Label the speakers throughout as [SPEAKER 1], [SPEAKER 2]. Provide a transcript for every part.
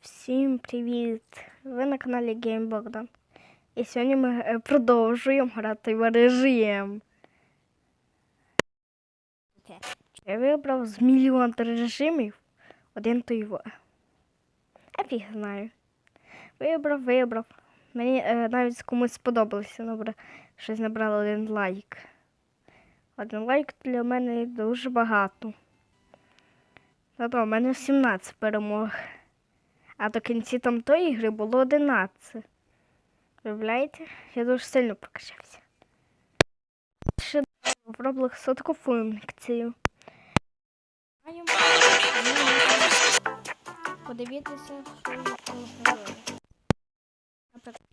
[SPEAKER 1] Всім привіт! Ви на каналі Game Богдан. І сьогодні ми е, продовжуємо грати в режим. Я вибрав з мільйон режимів один той во. Я фіг знаю. Вибрав, вибрав. Мені е, навіть комусь сподобалося. Добре, щось набрало один лайк. Один лайк для мене дуже багато. Зато в мене 17 перемог. А до кінці там тої ігри було 11. Уявляєте? Я дуже сильно прокачався. Ще в Roblox сотку функцію. Маємо подивитися,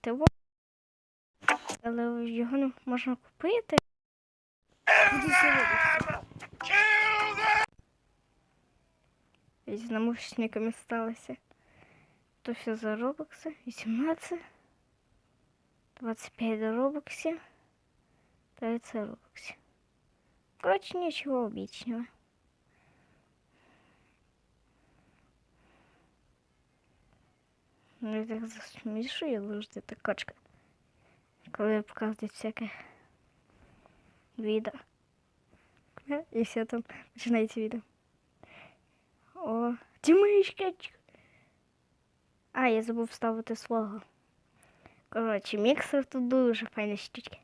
[SPEAKER 1] що. Але його не можна купити. Із намушниками сталося. То все за робокси. 18. 25 до робоксів. 30 робоксів. Короче, ничего обычного. Ну, я так засмішую завжди та качка. Коли показують всяке відео. І все там починається відео. О, Дімишка. А, я забув ставити свого. Коротше, міксер тут дуже файна штучка.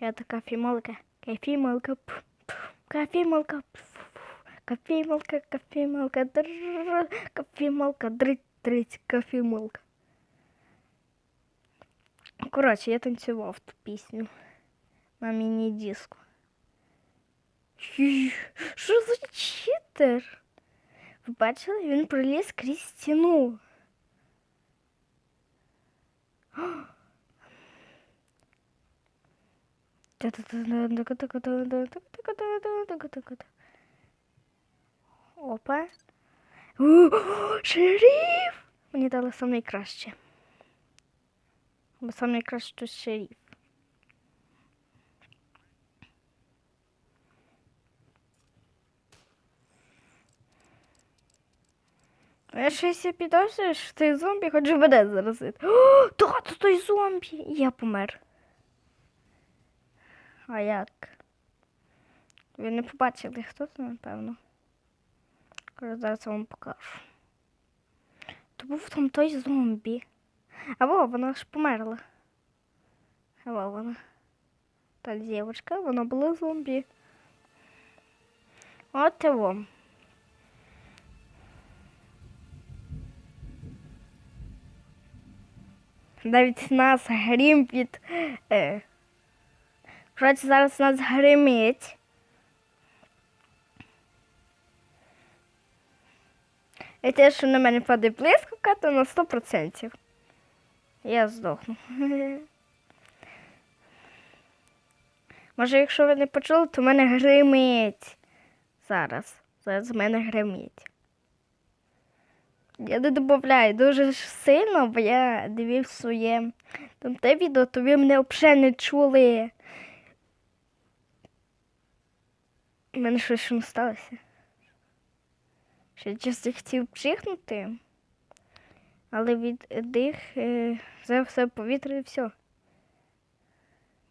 [SPEAKER 1] Я така фімалка. Кафімалка. пф, пф, Кафімалка. пф, пф, Кафімалка, кафімалка. дрррр, Кафімалка. Дрить, дрить, кафімалка. Коротше, я танцював ту пісню на міні-диску. Й, Що за читер? Ви бачили, він проліз крізь стіну. Опа. Шериф! Мені дали найкраще. Бо найкраще тут шериф. Я щось я підозрюю, що цей зомбі хоче мене заразити. О, та, це той зомбі! Я помер. А як? Ви не побачили, хто це, напевно. Зараз я вам покажу. То був там той зомбі. Або вона ж померла. Або вона. Та дівчинка, вона була зомбі. От і вам. Навіть нас грім під. Е, Коротше, зараз нас гримить. І те, що на мене падає блискавка, то на 100%. Я здохну. Може, якщо ви не почули, то в мене гримить. Зараз. Зараз в мене гримить. Я не додаю дуже сильно, бо я дивився своє там те відео, то ви мене взагалі не чули. У мене щось що сталося. Ще чисто хотів чихнути, але від дих е, взяв все повітря і все.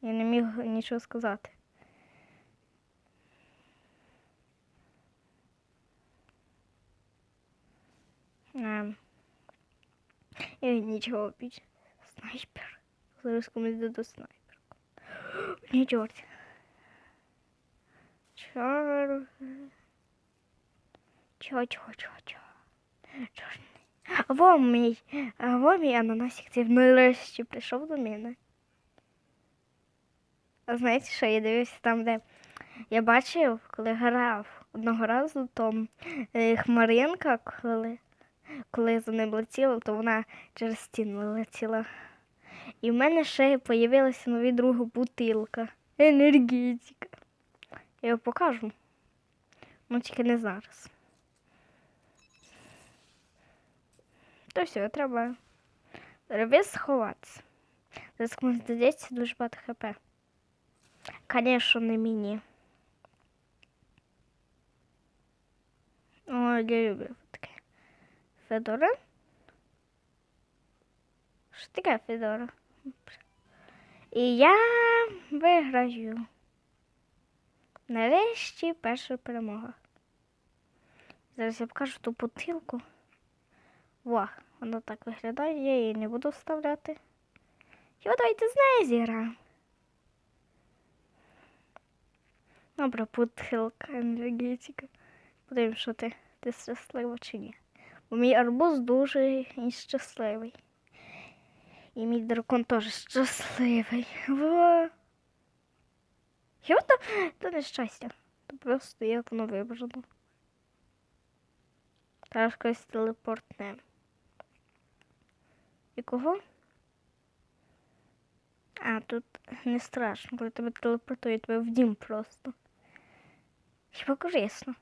[SPEAKER 1] Я не міг нічого сказати. Ем. Я нічого більше. Снайпер. Зараз комусь даду снайперку. Нічого. Чор. Чо, чо, чо, чо. Чорний. А во мій, а во мій ананасик, ти нарешті прийшов до мене. А знаєте, що я дивився там, де я бачив, коли грав одного разу, то е, хмаринка, коли, коли за ним летіла, то вона через стіну летіла. І в мене ще з'явилася нові друга бутилка. Енергетика. Я його покажу. Ну, тільки не зараз. То все, треба. Треба сховатися. Зараз комусь додається дуже багато хп. Звісно, не мені. О, я люблю. Федора. Що таке Федора? І я виграю. Нарешті перша перемога. Зараз я покажу ту бутилку. Во, вона так виглядає, я її не буду вставляти. Йо, давайте з нею зіграємо. Добре, бутилка енергетика. Подивимось, що ти, ти щаслива чи ні. Бо мій арбуз дуже щасливий. І мій дракон теж щасливий. Во. Хіба то, то не щастя. То просто я воно вибрано. Зараз когось телепортнем. І кого? А, тут не страшно, коли тебе телепортують тебе в дім просто. Хіба корисно.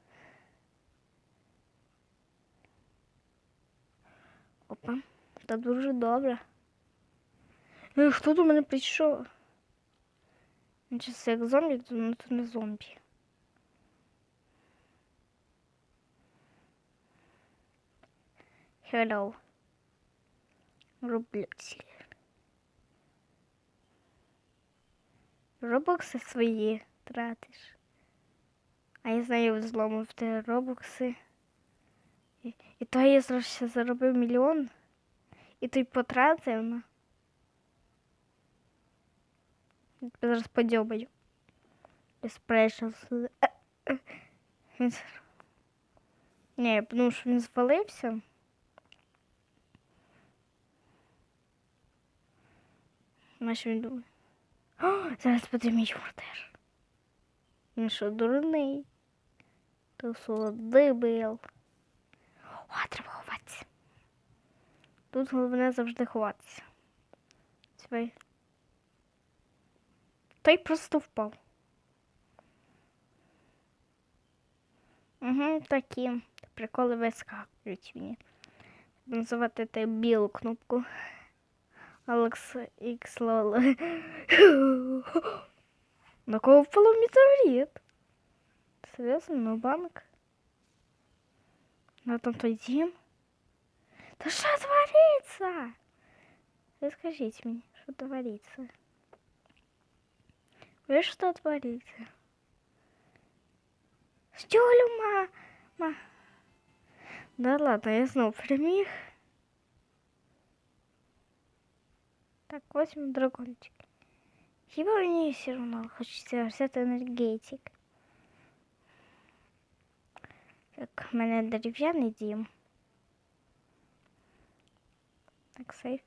[SPEAKER 1] Опа, та дуже добре. Е, Хто до мене прийшов? Він часом як зомбі, то ну, то не зомбі. Hello. Роблюці. Робокси свої тратиш. А я знаю взлому в те робокси. І, і то я ще заробив мільйон. І той потратив на. Зараз подьобаю. З- Ні, тому що він звалився. Знаєш, він думає. О, зараз буде мій мордер. Він що, дурний? То солодий бил. О, треба ховатися. Тут головне завжди ховатися. Свій. Той просто впав. Угу, такі приколи вискакують мені. Називати те білу кнопку. Алекс Ікс Лол. На кого впало метеорит? Серйозно, на банк? На там той дім? Та що твориться? Ви скажіть мені, що твориться? Ви що твориться? Стюлю, ма, ма. Да ладно, я знову переміг. Так, возьмем дракончик. Хіба мені все равно хочеться взяти енергетик. Так, в мене дерев'яний дім. Так, сейф.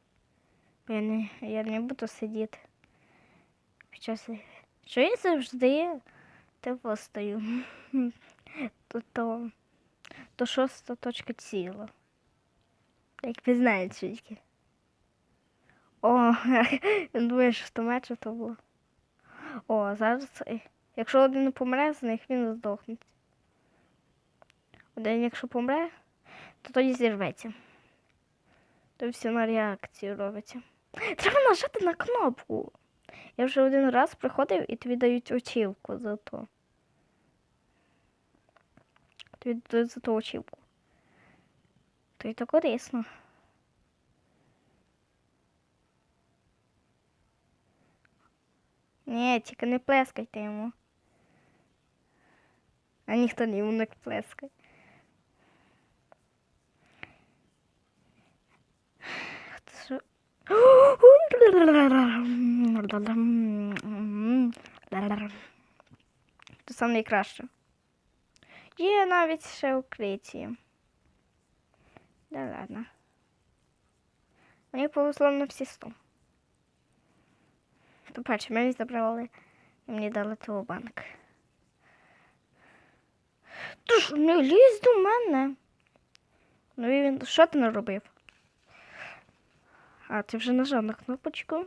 [SPEAKER 1] Я не, я не буду сидіти. Під час... Що я завжди типу стою. То, то, то шоста точка ціла. Як ви знаєте тільки. О, він думає, що то меча то було. О, зараз, якщо один помре з них, він здохне. Один, якщо помре, то тоді зірветься. То все на реакцію робиться. Треба нажати на кнопку. Я вже один раз приходив і тобі дають очівку за то. Тобі дають за ту очівку. То й то корисно. Ні, тільки не плескайте йому. А ніхто йому не плескає. Хто що? Це саме найкраще. Є навіть ще укриті. Да ладно. Мені повезло на всі сто. По-перше, мені забрали і мені дали того банк. Ти ж не лізь до мене. Ну і він що ти наробив? А, ти вже нажав на кнопочку.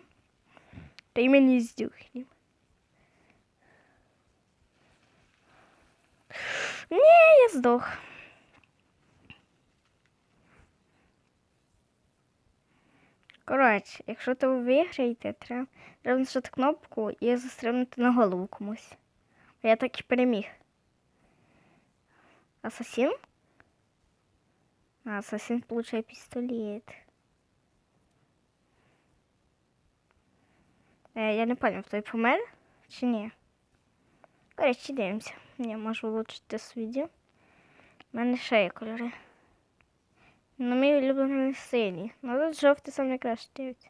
[SPEAKER 1] Та й мені здюхні. Ні, я здох. Коротше, якщо то ви виграєте, треба, нажати кнопку і застрибнути на голову комусь. Я так і переміг. Асасін? А, асасін получає пістолет. Е, я не пам'ятаю, той помер чи ні. Коротше, дивимося. Ні, можу вилучити свіді. У мене є кольори. Ну, мій улюблений синій. Ну тут жовтий сам найкраще дивиться.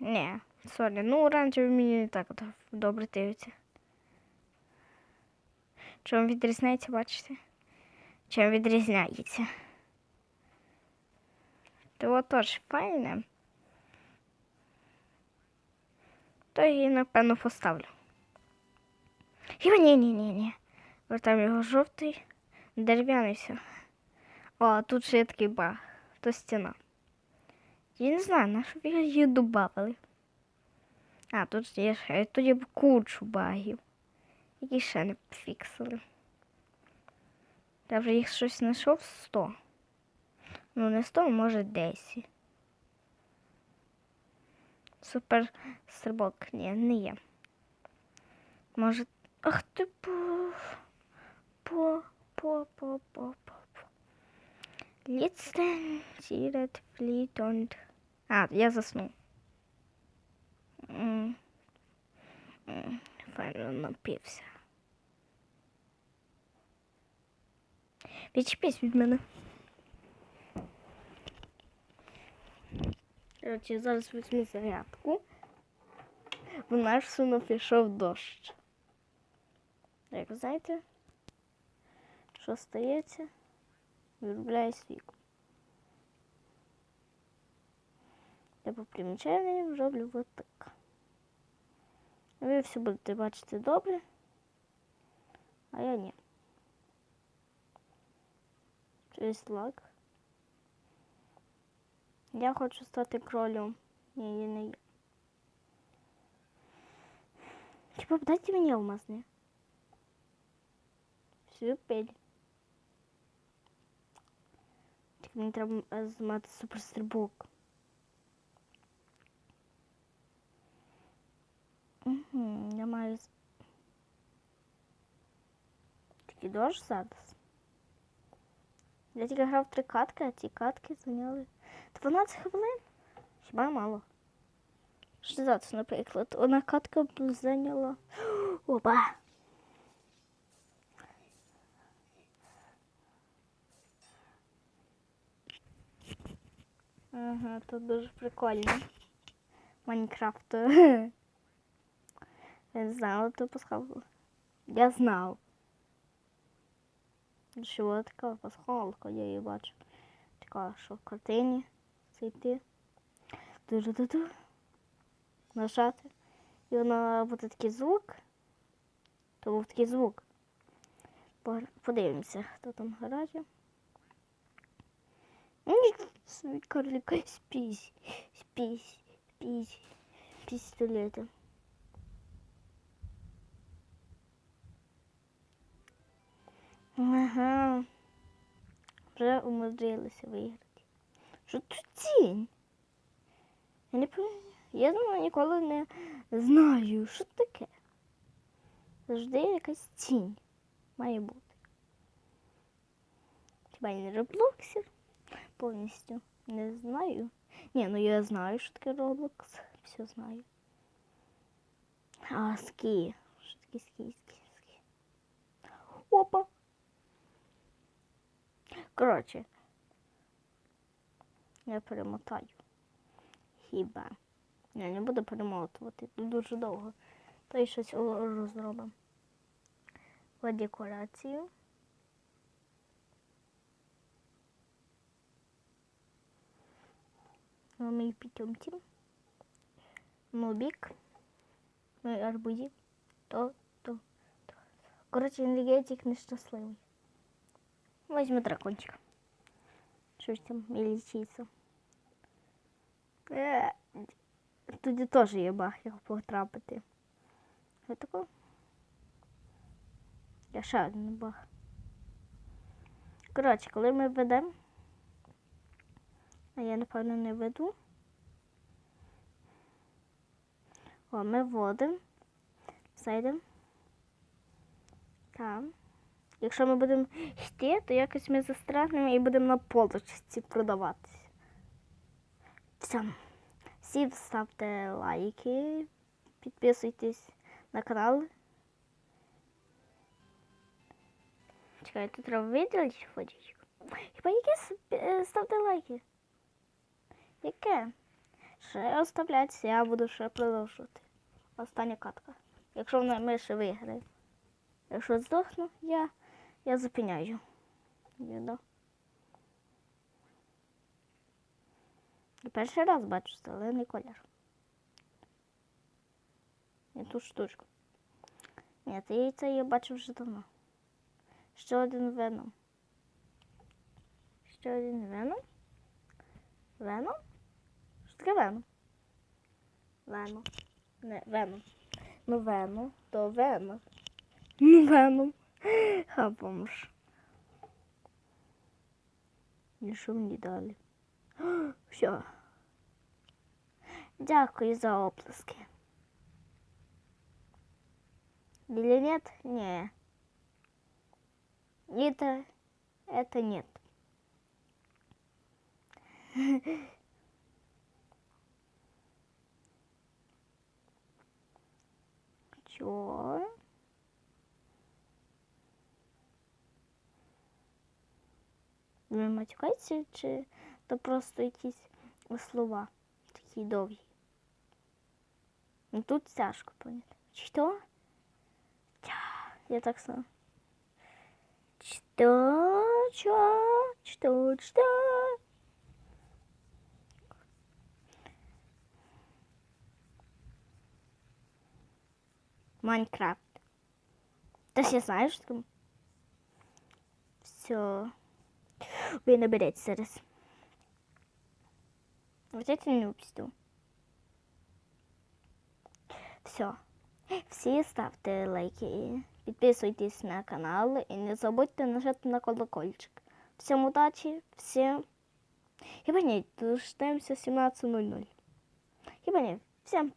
[SPEAKER 1] Ні, сорі, ну оранжевий мені не так добре дивиться. Чим відрізняється, бачите? Чим відрізняється? То теж файне. То її, напевно, поставлю. Хіба ні, ні, ні, ні. Вертаємо його жовтий, дерев'яний все. О, тут ще є такий баг. То стіна. Я не знаю, на що її додавали. А, тут є ще тут є кучу багів, які ще не фіксили. Я вже їх щось знайшов 100. Ну, не 100, може 10. Супер стрибок. Ні, не є. Може. Ах ти по. По. По. По. По. По. по. Let's see that fleet on. А, я заснув. М. М, Файно напився. Відчепись від мене. Короче, зараз візьму зарядку. В наш суно пішов дощ. Як ви знаєте, що стається? Виробляє світло. Я по примічанням роблю вот так. Ви все будете бачити добре, а я ні. Через лак. Я хочу стати кролем. Ні, я не є. Типа, дайте мені алмазні. Супер. Так мені треба е, змати суперстрибок. Угу, я маю. з- Такий дощ зараз. Я тільки грав три катки, а ці катки зайняли 12 хвилин. Хіба мало? Що зараз, наприклад, одна катка б зайняла. Опа! Ага, тут дуже прикольно. Майнкрафт. Я не знала, ти пасхалку. Я знав. Що така пасхалка, я її бачу. Така, що в картині зайти. Ду-ду-ду-ду. Нажати. І вона буде такий звук. То був такий звук. Подивимося, хто там Свій карлик спісь, спісь, спісь, пістолетом. Ага. Вже умудрилися виграти. Що тут тінь? Я не. Я думаю, ніколи не знаю, що таке. Завжди якась тінь має бути. Хіба я не роблоксер? Повністю не знаю. Ні, ну я знаю, що таке Roblox. Все знаю. А, ски. Що таке ски, ски, ски. Опа. Коротше. Я перемотаю. Хіба. Я не буду перемотувати. Дуже довго. То й щось розробимо. По декорацію. Ну, мій питомці. Нубік. Ну і арбузик. То, то, то. Коротше, енергетик нещасливий. Возьму дракончика. Щось там лічиться. Е, Тоді теж є баг, як потрапити. Ось тако. Я ще один баг. Коротше, коли ми ведемо, а я, напевно, не веду. О, ми вводимо, зайдемо. Там. Якщо ми будемо йти, то якось ми застрягнемо і будемо на полочці продаватися. Все. Всі ставте лайки, підписуйтесь на канал. Чекай, тут треба виділити фоточку. Хіба яке е, ставте лайки? Яке? Ще оставляйтеся, я буду ще продовжувати. Остання катка. Якщо вона ми ще виграє. Якщо здохну, я, я зупиняю. Відео. Перший раз бачу зелений колір. І ту штучку. Ні, це, це я бачив вже давно. Ще один веном. Ще один веном. Веном? Що таке веном? Веном. Не, веном. Ну веном, то веном. Ну веном. А помож. І що мені далі? Все. Дякую за оплески. Или нет? Не. Это, это нет. Чё? Ви матюкаєтеся, чи то просто якісь слова такі довгі? Ну тут тяжко поняти. Що? Тя, Я так само. Что? Что? Что? Что? Майнкрафт. Ти ж я знаю, що там. Все. Ви наберете зараз. Вот это не упустил. Все. Всі ставте лайки, підписуйтесь на канал і не забудьте нажати на колокольчик. Всім удачі, всім. Хіба ні, дождемося 17.00. Хіба ні, всім